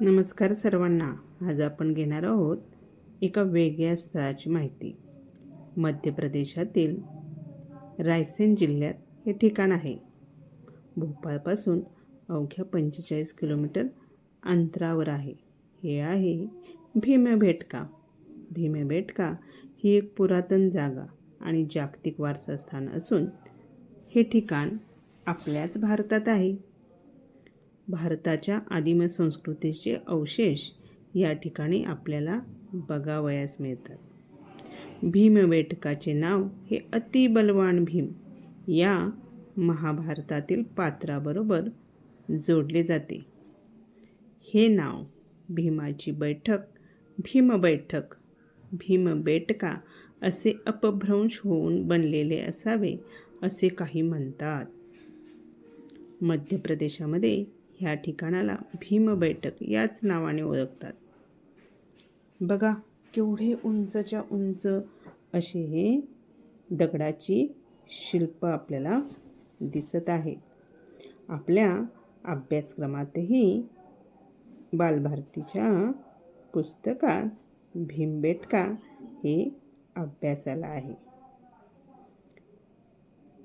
नमस्कार सर्वांना. आज आपण घेणार आहोत एका वेगळ्या स्थळाची माहिती. मध्य प्रदेशातील रायसेन जिल्ह्यात हे ठिकाण आहे. भोपाळपासून अवघ्या पंचेचाळीस किलोमीटर अंतरावर आहे. हे आहे भीमबेटका भीमबेटका ही एक पुरातन जागा आणि जागतिक वारसा स्थान असून हे ठिकाण आपल्याच भारतात आहे. भारताच्या आदिम संस्कृतीचे अवशेष या ठिकाणी आपल्याला बघावयास मिळतात. भीमबेटकाचे नाव हे अतिबलवान भीम या महाभारतातील पात्राबरोबर जोडले जाते. हे नाव भीमाची बैठक भीमबैठक भीमबेटका असे अपभ्रंश होऊन बनलेले असावे असे काही म्हणतात. मध्य प्रदेशामध्ये ह्या ठिकाणाला भीमबैठक याच नावाने ओळखतात. बघा केवढे उंचच्या उंच असे हे दगडाची शिल्प आपल्याला दिसत आहे. आपल्या अभ्यासक्रमातही बालभारतीच्या पुस्तकात भीमबेटका हे अभ्यासाला आहे.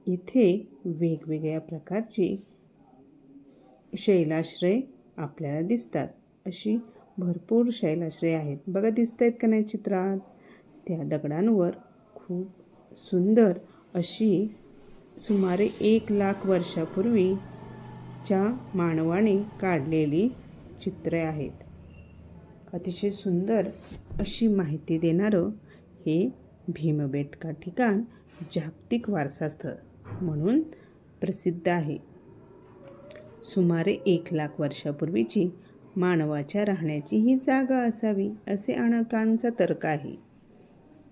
इथे वेगवेगळ्या प्रकारची शैलाश्रय आपल्याला दिसतात. अशी भरपूर शैलाश्रय आहेत. बघा दिसत आहेत का नाही चित्रात? त्या दगडांवर खूप सुंदर अशी सुमारे एक लाख वर्षापूर्वीच्या मानवाने काढलेली चित्रे आहेत. अतिशय सुंदर अशी माहिती देणारं हे भीमबेटका ठिकाण जागतिक वारसास्थळ म्हणून प्रसिद्ध आहे. सुमारे एक लाख वर्षापूर्वीची मानवाच्या राहण्याची ही जागा असावी असे अणकांचा तर्क आहे.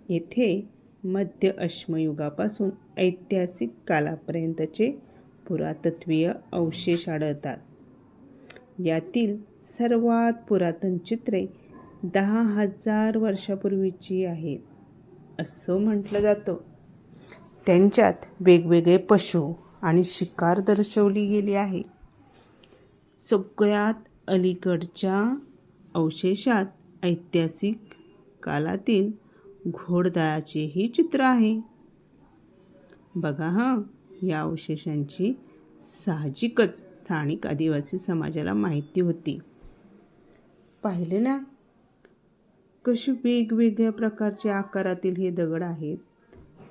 येथे मध्य अश्मयुगापासून ऐतिहासिक कालापर्यंतचे पुरातत्वीय अवशेष आढळतात. यातील सर्वात पुरातन चित्रे दहा हजार वर्षापूर्वीची आहेत असं म्हटलं जातं. त्यांच्यात वेगवेगळे पशु आणि शिकार दर्शवली गेली आहे. सगळ्यात अलीकडच्या अवशेषात ऐतिहासिक कालातील घोडदळाचेही चित्र आहे. बघा हां या अवशेषांची साहजिकच स्थानिक आदिवासी समाजाला माहिती होती. पाहिले ना कशी वेगवेगळ्या प्रकारचे आकारातील हे दगड आहेत.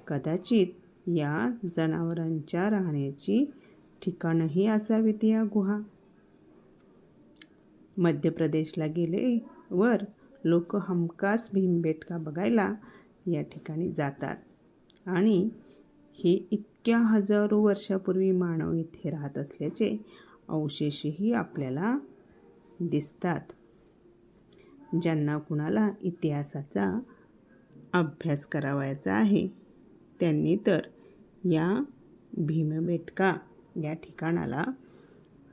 कदाचित या जनावरांच्या राहण्याची ठिकाणंही असावीत या गुहा. मध्य प्रदेशला गेले. वर लोक हमखास भीमबेटका बघायला या ठिकाणी जातात. आणि हे इतक्या हजारो वर्षापूर्वी मानव इथे राहत असल्याचे अवशेषही आपल्याला दिसतात. ज्यांना कुणाला इतिहासाचा अभ्यास करावायचा आहे त्यांनी तर या भीमबेटका या ठिकाणाला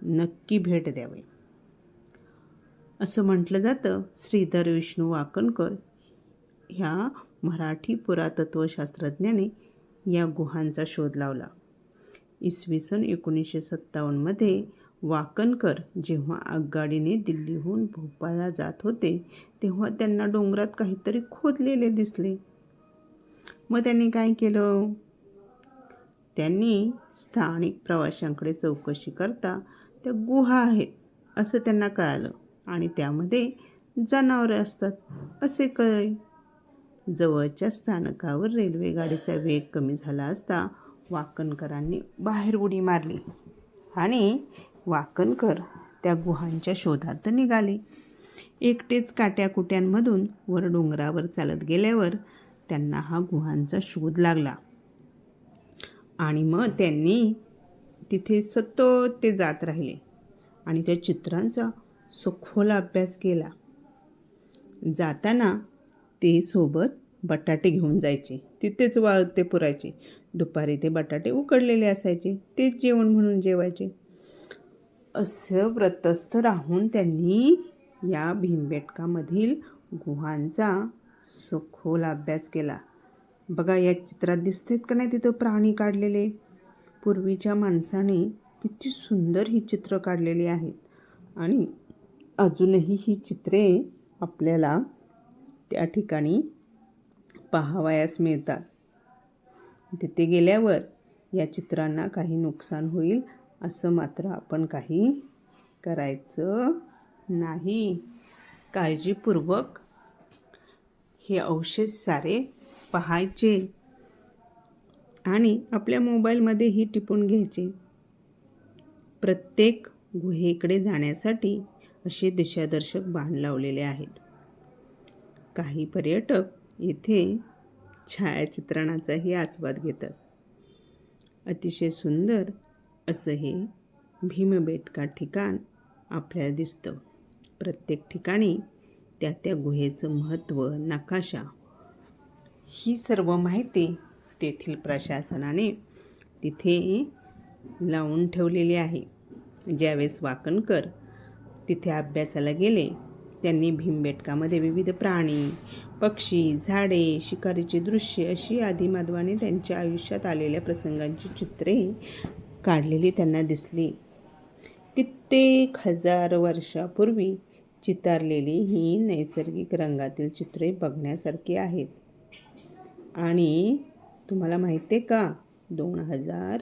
नक्की भेट द्यावे. असं म्हटलं जातं. श्रीधर विष्णू वाकणकर ह्या मराठी पुरातत्वशास्त्रज्ञाने या गुहांचा शोध लावला. इसवी सन एकोणीसशे सत्तावन्नमध्ये वाकणकर जेव्हा आगगाडीने दिल्लीहून भोपाळला जात होते तेव्हा त्यांना डोंगरात काहीतरी खोदलेले दिसले. मग त्यांनी काय केलं? त्यांनी स्थानिक प्रवाशांकडे चौकशी करता त्या गुहा आहेत असं त्यांना कळालं. आणि त्यामध्ये जनावरे असतात. असे कळे. जवळच्या स्थानकावर रेल्वेगाडीचा वेग कमी झाला असता वाकणकरांनी बाहेर उडी मारली आणि वाकणकर त्या गुहांच्या शोधार्थ निघाले. एकटेच काट्याकुट्यांमधून वर डोंगरावर चालत गेल्यावर त्यांना हा गुहांचा शोध लागला. आणि मग त्यांनी तिथे सतत ते जात राहिले आणि त्या चित्रांचा सखोल अभ्यास केला. जाताना ते सोबत बटाटे घेऊन जायचे. तिथेच वाळते पुरायचे. दुपारी ते बटाटे उकडलेले असायचे. तेच जेवण म्हणून जेवायचे. असं व्रतस्थ राहून त्यांनी या भीमबेटकामधील गुहांचा सखोल अभ्यास केला. बघा या चित्रात दिसतेत का नाही तिथं प्राणी काढलेले? पूर्वीच्या माणसाने किती सुंदर ही चित्र काढलेली आहेत. आणि अजूनही ही चित्रे आपल्याला त्या ठिकाणी पाहावयास मिळतात. तिथे गेल्यावर या चित्रांना काही नुकसान होईल असं मात्र आपण काही करायचं नाही. काळजीपूर्वक हे अवशेष सारे पाहायचे आणि आपल्या मोबाईलमध्येही टिपून घ्यायचे. प्रत्येक गुहेकडे जाण्यासाठी असे दिशादर्शक बाण लावलेले आहेत. काही पर्यटक येथे छायाचित्रणाचाही आस्वाद घेतात. अतिशय सुंदर असं हे भीमबेटका ठिकाण आपल्याला दिसतं. प्रत्येक ठिकाणी त्या त्या गुहेचं महत्त्व नकाशा ही सर्व माहिती तेथील प्रशासनाने तिथे लावून ठेवलेली आहे. ज्यावेळेस वाकणकर तिथे अभ्यासाला गेले. त्यांनी भीमबेटकामध्ये विविध प्राणी पक्षी झाडे शिकारीचे दृश्य अशी आदिमाधवाने त्यांच्या आयुष्यात आलेल्या प्रसंगांची चित्रे काढलेली त्यांना दिसली. कित्येक हजार वर्षापूर्वी चितारलेली ही नैसर्गिक रंगातील चित्रे बघण्यासारखी आहेत. आणि तुम्हाला माहिती आहे का? दोन हजार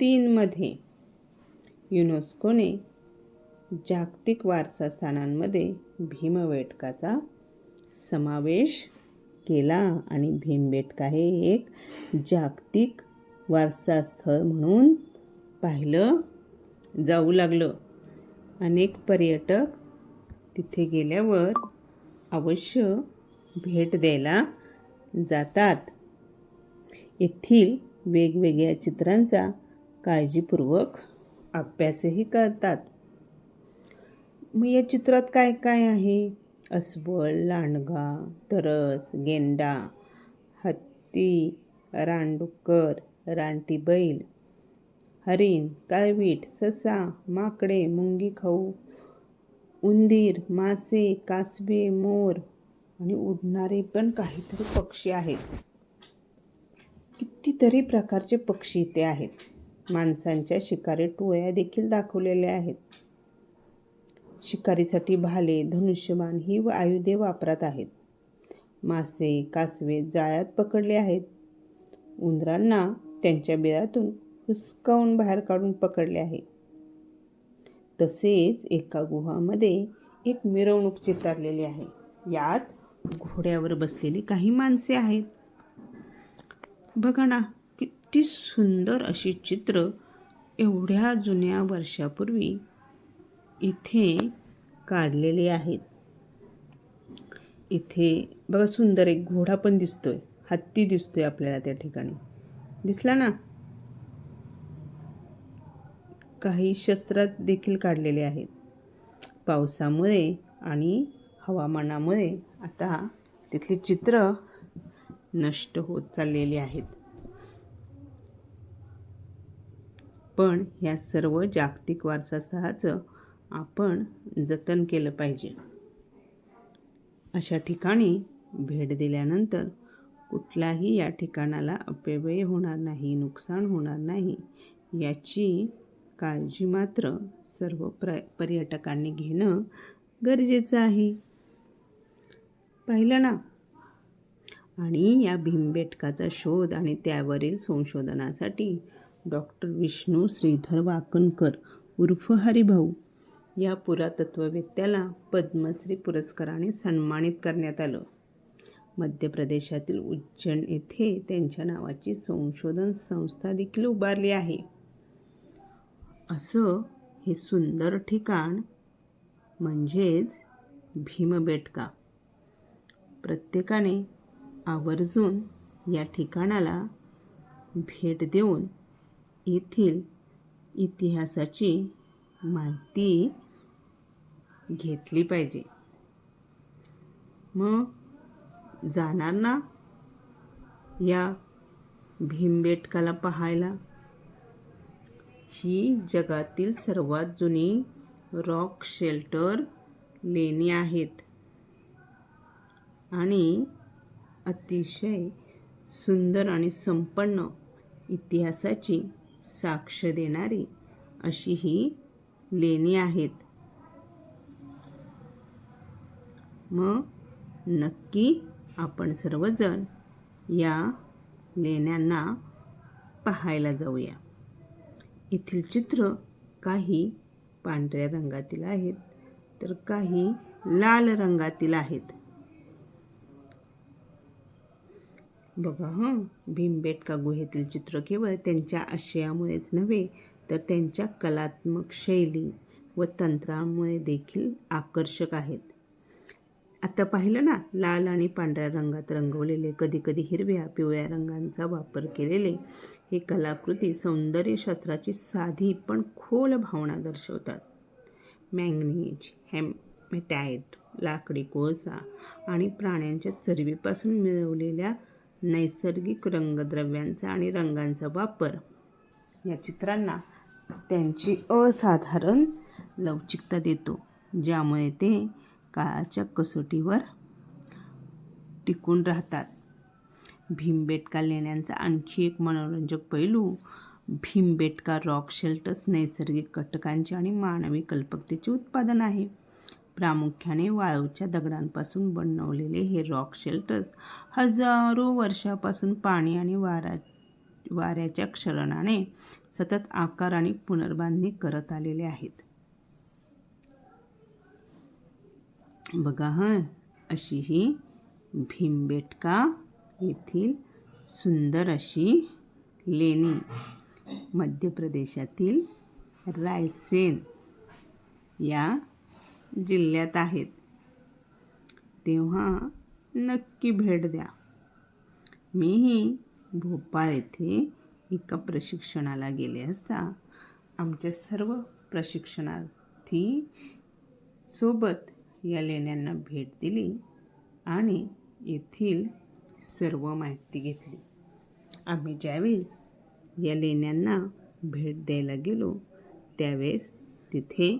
तीनमध्ये युनेस्कोने जागतिक वारसा स्थानांमध्ये भीमबेटकाचा समावेश केला आणि भीमबेटका हे एक जागतिक वारसास्थळ म्हणून पाहिलं जाऊ लागलं. अनेक पर्यटक तिथे गेल्यावर अवश्य भेट द्यायला जातात. येथील वेगवेगळ्या चित्रांचा काळजीपूर्वक अभ्यासही करतात. मग या चित्रात काय काय आहे? अस्वल लांडगा तरस गेंडा हत्ती रानडुक्कर रानटी बैल हरिण काळवीट ससा माकडे मुंगी खाऊ उंदीर मासे कासवे मोर आणि उडणारे पण काहीतरी पक्षी आहेत. कितीतरी प्रकारचे पक्षी इथे आहेत. माणसांच्या शिकारी टोळ्या देखील दाखवलेल्या आहेत. शिकारीसाठी भाले धनुष्यबाण ही व आयुधे वापरात आहेत. मासे कासवे जाळ्यात पकडले आहेत. उंदरांना त्यांच्या बिळातून हुसकावून बाहेर काढून पकडले आहे. तसेच एका गुहामध्ये एक मिरवणूक चितारलेली आहे. यात घोड्यावर बसलेली काही माणसे आहेत. बघा ना किती सुंदर अशी चित्र एवढ्या जुन्या वर्षापूर्वी इथे काढलेले आहेत. इथे बघा सुंदर एक घोडा पण दिसतोय. हत्ती दिसतोय आपल्याला त्या ठिकाणी. दिसला ना? काही शस्त्रात देखील काढलेले आहेत. पावसामुळे आणि हवामानामुळे आता तिथली चित्र नष्ट होत चाललेली आहेत. पण ह्या सर्व जागतिक वारसास्थळाचं आपण जतन केलं पाहिजे. अशा ठिकाणी भेट दिल्यानंतर कुठलाही या ठिकाणाला अपव्यय होणार नाही नुकसान होणार नाही याची काळजी मात्र सर्व प्र पर्यटकांनी घेणं गरजेचं आहे. पाहिलं ना? आणि या भीमबेटकाचा शोध आणि त्यावरील संशोधनासाठी डॉक्टर विष्णू श्रीधर वाकणकर उर्फ हरिभाऊ या पुरातत्ववेत्याला पद्मश्री पुरस्काराने सन्मानित करण्यात आलं. मध्य प्रदेशातील उज्जैन येथे त्यांच्या नावाची संशोधन संस्था देखील उभारली आहे. असं हे सुंदर ठिकाण म्हणजेच भीमबेटका प्रत्येकाने आवर्जून या ठिकाणाला भेट देऊन येथील इतिहासाची माहिती घेतली पाहिजे. मग जाणार ना या भीमबेटकाला पाहायला? ही जगातील सर्वात जुनी रॉक शेल्टर लेणी आहेत. आणि अतिशय सुंदर आणि संपन्न इतिहासाची साक्ष देणारी अशी ही लेणी आहेत. मग नक्की आपण सर्वजण या लेण्यांना पाहायला जाऊया. येथील चित्र काही पांढऱ्या रंगातील आहेत तर काही लाल रंगातील आहेत. बघा हं भीमबेटका गुहेतील चित्र केवळ त्यांच्या आशयामुळेच नव्हे तर त्यांच्या कलात्मक शैली व तंत्रामुळे देखील आकर्षक आहेत. आता पाहिलं ना लाल आणि पांढऱ्या रंगात रंगवलेले कधीकधी हिरव्या पिवळ्या रंगांचा वापर केलेले हे कलाकृती सौंदर्यशास्त्राची साधी पण खोल भावना दर्शवतात. मॅंगनीज हेमॅटाईट लाकडी कोळसा आणि प्राण्यांच्या चरबीपासून मिळवलेल्या नैसर्गिक रंगद्रव्यांचा आणि रंगांचा वापर. या चित्रांना त्यांची असाधारण लवचिकता देतो ज्यामुळे ते काळाच्या कसोटीवर टिकून राहतात. भीमबेटका लेण्यांचा आणखी एक मनोरंजक पैलू भीमबेटका रॉक शेल्टर्स नैसर्गिक घटकांचे आणि मानवी कल्पकतेचे उत्पादन आहे. प्रामुख्याने वाळूच्या दगडांपासून बनवलेले हे रॉक शेल्टर्स हजारो वर्षापासून पाणी आणि वारा वाऱ्याच्या क्षरणाने सतत आकार आणि पुनर्बांधणी करत आलेले आहेत. बघा हं अशी ही भीमबेटका येथील सुंदर अशी लेणी मध्य प्रदेशातील रायसेन या जिल्ह्यात आहेत. तेव्हा नक्की भेट द्या. मीही भोपाळ येथे एका प्रशिक्षणाला गेले असता आमच्या सर्व प्रशिक्षणार्थी सोबत या लेण्यांना भेट दिली आणि येथील सर्व माहिती घेतली. आम्ही ज्यावेळेस या लेण्यांना भेट द्यायला गेलो त्यावेळेस तिथे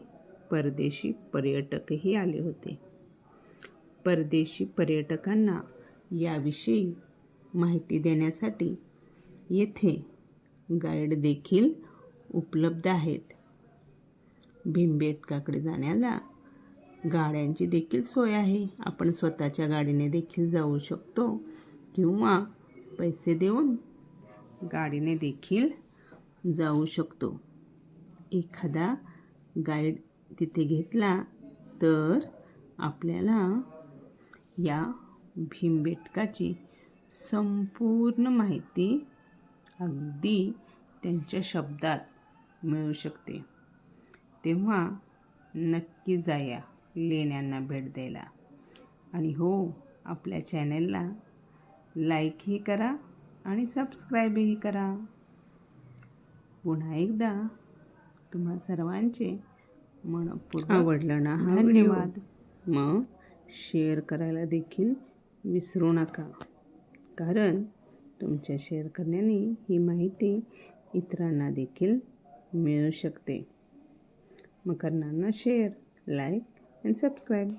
परदेशी पर्यटकही आले होते. परदेशी पर्यटकांना याविषयी माहिती देण्यासाठी येथे गाईड देखील उपलब्ध आहेत. भीमबेटकाकडे जाण्याला गाड्यांची देखील सोय आहे. आपण स्वतःच्या गाडीने देखील जाऊ शकतो किंवा पैसे देऊन गाडीने देखील जाऊ शकतो. एखादा गाईड तिथे घेतला तर आपल्याला या भीमबेटकाची संपूर्ण माहिती अगदी त्यांच्या शब्दात मिळू शकते. तेव्हा नक्की जाया. लेण्यांना भेट द्यायला. आणि हो आपल्या चॅनलला लाईकही करा आणि सबस्क्राईबही करा. पुन्हा एकदा तुम्हा सर्वांचे मनपूर्वक आवडलं ना धन्यवाद. मग शेअर करायला देखील विसरू नका. कारण तुमच्या शेअर करण्याने ही माहिती इतरांना देखील मिळू शकते. मग करणार ना शेअर लाईक and subscribe.